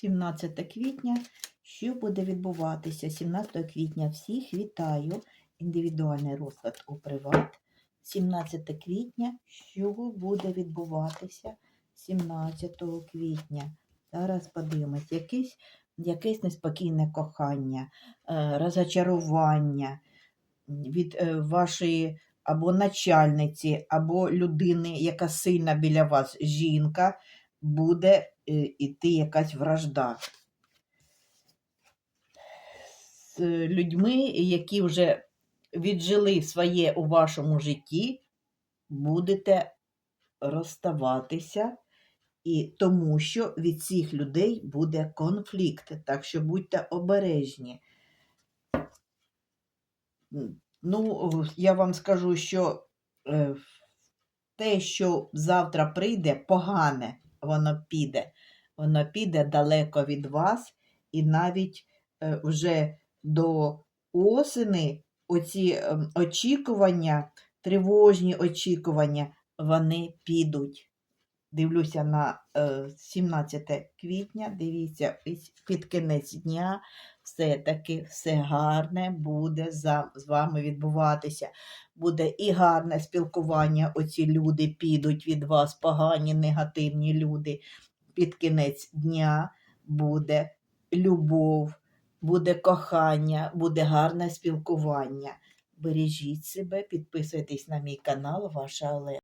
17 квітня. Що буде відбуватися? 17 квітня всіх вітаю. Індивідуальний розклад у приват. 17 квітня. Що буде відбуватися 17 квітня? Зараз подивимось. Якесь, якесь неспокійне кохання, е, розочарування від е, вашої або начальниці, або людини, яка сильна біля вас, жінка, буде е, іти якась вражда. З людьми, які вже віджили своє у вашому житті, будете розставатися, і тому що від цих людей буде конфлікт. Так що будьте обережні. Ну, я вам скажу, що е, те, що завтра прийде, погане, воно піде. Воно піде далеко від вас, і навіть е, вже до осени оці ем, очікування, тривожні очікування, вони підуть. Дивлюся на е, 17 квітня, дивіться, під кінець дня все-таки все гарне буде за, з вами відбуватися. Буде і гарне спілкування, оці люди підуть від вас, погані, негативні люди. Під кінець дня буде любов, буде кохання, буде гарне спілкування. Бережіть себе, підписуйтесь на мій канал, ваша Олена.